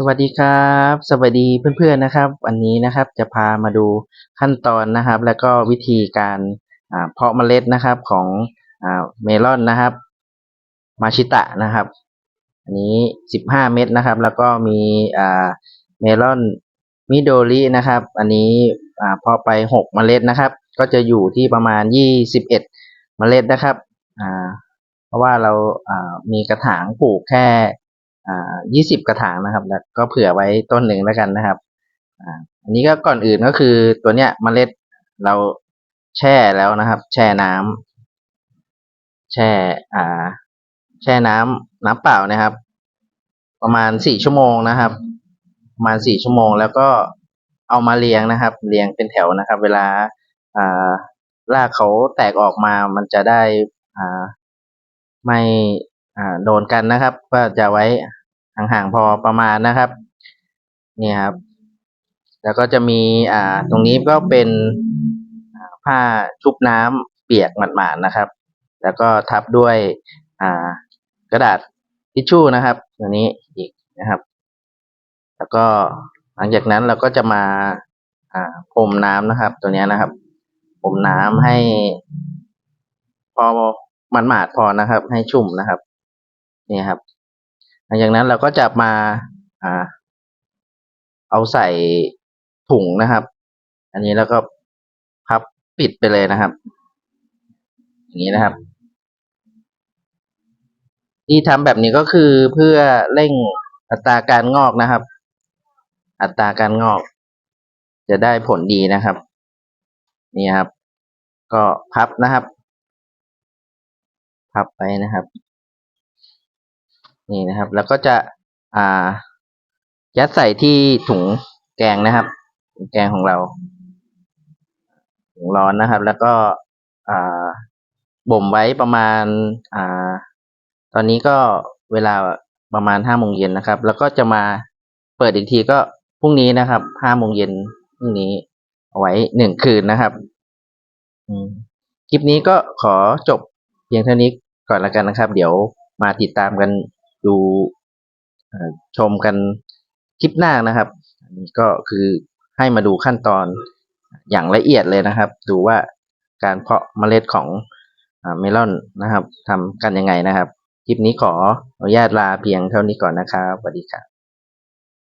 สวัสดีครับ สวัสดีเพื่อนๆนะครับ วันนี้นะครับจะพามาดูขั้นตอนนะครับ แล้วก็วิธีการเพาะเมล็ดนะครับของเมลอนนะครับ มาชิตะนะครับ อันนี้สิบห้าเม็ดนะครับ แล้วก็มีเมลอนมิโดรินะครับ อันนี้เพาะไปหกเมล็ดนะครับ ก็จะอยู่ที่ประมาณยี่สิบเอ็ดเมล็ดนะครับเพราะว่าเรามีกระถางปลูกแค่ ยี่สิบกระถางนะครับ แล้วก็เผื่อไว้ต้นหนึ่งแล้วกันนะครับอ,อันนี้ก็ก่อนอื่นก็คือตัวเนี้ยเมล็ดเราแช่แล้วนะครับ แช่น้ำแช่อ่า แช่น้ำน้ำเปล่านะครับ ประมาณสี่ชั่วโมงนะครับ ประมาณสี่ชั่วโมง แล้วก็เอามาเรียงนะครับ เรียงเป็นแถวนะครับ เวลาอ่ารากเขาแตกออกมามันจะได้อ่าไม่อ่าโดนกันนะครับ ก็จะไว้ ห่างๆพอประมาณนะครับ นี่ครับ แล้วก็จะมีอ่าตรงนี้ก็เป็นผ้าชุบน้ำเปียกหมาดๆนะครับ แล้วก็ทับด้วยอ่ากระดาษทิชชู่นะครับตัวนี้อีกนะครับ แล้วก็หลังจากนั้นเราก็จะมาอ่าพรมน้ำนะครับ ตัวนี้นะครับพรมน้ำให้ พอมันหมาดๆพอนะครับ ให้ชุ่มนะครับ นี่ครับ หลังจากนั้นเราก็จะมาอ่าเอาใส่ถุงนะครับ อันนี้แล้วก็พับปิดไปเลยนะครับ อย่างนี้นะครับ ที่ทำแบบนี้ก็คือเพื่อเร่งอัตราการงอกนะครับ อัตราการงอก จะได้ผลดีนะครับ นี่ครับ ก็พับนะครับ พับไปนะครับ นี่นะครับ แล้วก็จะอ่ายัดใส่ที่ถุงแกงนะครับถุงแกงของเราถุงร้อนนะครับ แล้วก็อ่าบ่มไว้ประมาณอ่าตอนนี้ก็เวลาประมาณห้าโมงเย็นนะครับ แล้วก็จะมาเปิดอีกทีก็พรุ่งนี้นะครับห้าโมงเย็นพรุ่งนี้เอาไว้หนึ่งคืนนะครับคลิปนี้ก็ขอจบเพียงเท่านี้ก่อนแล้วกันนะครับ เดี๋ยวมาติดตามกัน ดูชมกันคลิปหน้านะครับอันนี้ก็คือให้มาดูขั้นตอนอย่างละเอียดเลยนะครับ ดูว่าการเพาะเมล็ดของเมลอนนะครับทำกันยังไงนะครับ คลิปนี้ขออนุญาตลาเพียงเท่านี้ก่อนนะครับสวัสดีครับ